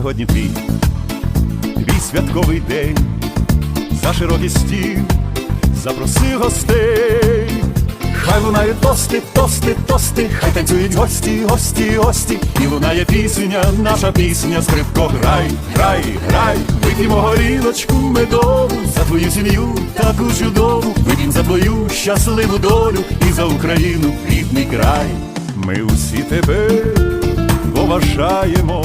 Сьогодні твій, твій святковий день, за широкий стіл. Запроси гостей. Хай лунають тости, тости, тости, хай танцюють гості, гості, гості, і лунає пісня, наша пісня, скрипко, грай, грай, грай, вип'ємо горілочку медову за твою сім'ю таку чудову, вип'ємо за твою щасливу долю і за Україну рідний край. Ми усі тебе поважаємо